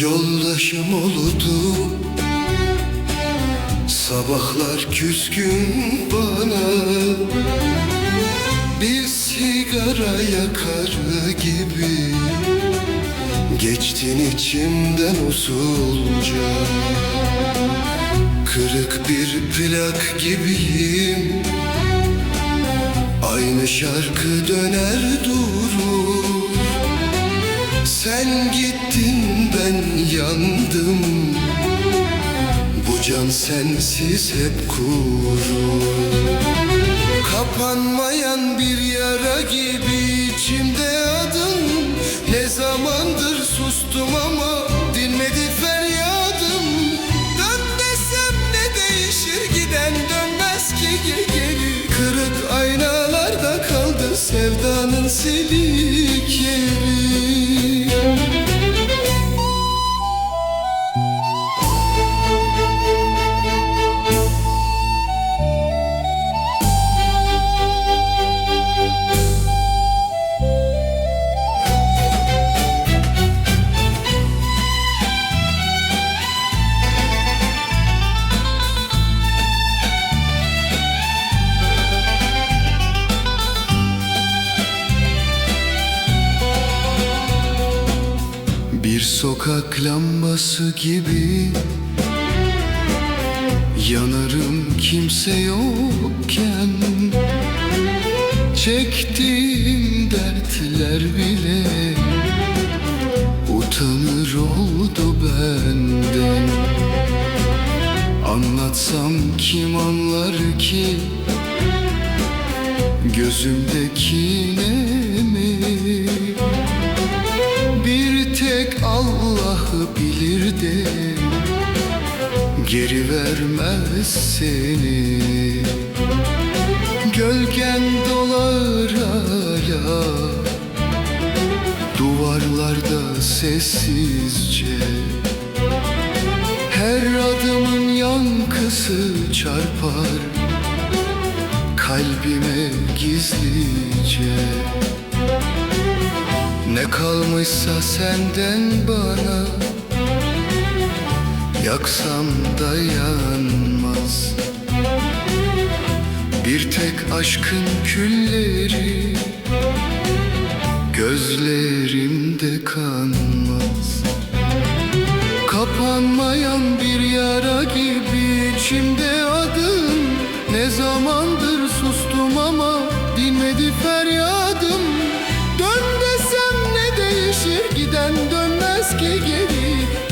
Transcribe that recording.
Yoldaşım oldu Sabahlar küskün bana. Bir sigara yakar gibi. Geçtin içimden usulca. Kırık bir plak gibiyim. Aynı şarkı döner durur Sen gittin ben yandım. Bu can sensiz hep kuru. Kapanmayan bir yara gibi içimde adın. Ne zamandır sustum ama dinmedi feryadım Dön desem ne değişir giden dönmez ki geri. Kırık aynalarda kaldı sevdanın silik Bir sokak lambası gibi Yanarım kimse yokken. Çektiğim dertler bile Utanır oldu benden. Anlatsam kim anlar ki Gözümdeki ne Allah bilir de Geri vermez seni. Gölgen dolar hala Duvarlarda sessizce. Her adımın yankısı çarpar Kalbime gizlice ne kalmışsa senden bana Yaksam dayanmaz Bir tek aşkın külleri Gözlerimde kanmaz. Kapanmayan bir yara gibi içimde adın Ne zamandır sustum ama dinmedi feryat Giden dönmez ki geri.